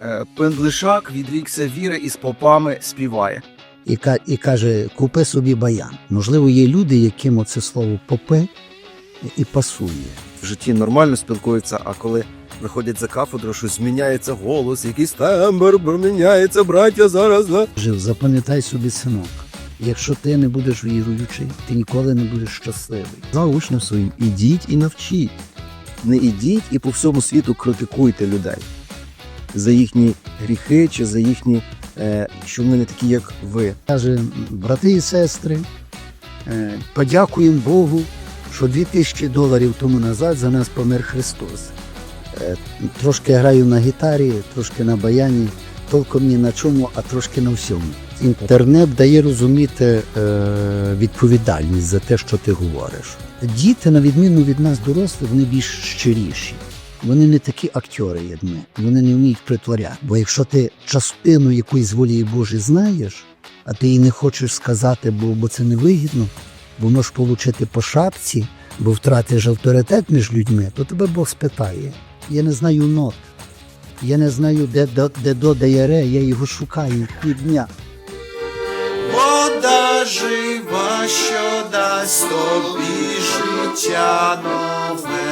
Е, Пендлишак відрікся віри і з попами співає. і, і каже: купи собі баян. Можливо, є люди, яким оце слово попи і пасує. В житті нормально спілкуються, а коли виходять за кафедру, щось зміняється голос, якийсь тембр міняється, браття зараз. Жив, запам'ятай собі, синок. Якщо ти не будеш віруючий, ти ніколи не будеш щасливий. За учням своїм ідіть і навчіть. Не ідіть і по всьому світу критикуйте людей за їхні гріхи чи за їхні, е, що вони не такі, як ви. Каже, брати і сестри, е, подякуємо Богу, що 2000 доларів тому назад за нас помер Христос. Е, Трошки граю на гітарі, трошки на баяні, толком ні на чому, а трошки на всьому. Інтернет дає розуміти відповідальність за те, що ти говориш. Діти, на відміну від нас, дорослих, вони більш щиріші. Вони не такі актори, як ми. Вони не вміють притворяти. Бо якщо ти частину якоїсь волі Божої знаєш, а ти її не хочеш сказати, бо, бо це невигідно, бо можеш отримати по шапці, бо втратиш авторитет між людьми, то тебе Бог спитає. Я не знаю нот. Я не знаю, де, де, де до, де є ре, я його шукаю півдня. Вода жива, що дасть тобі життя нове.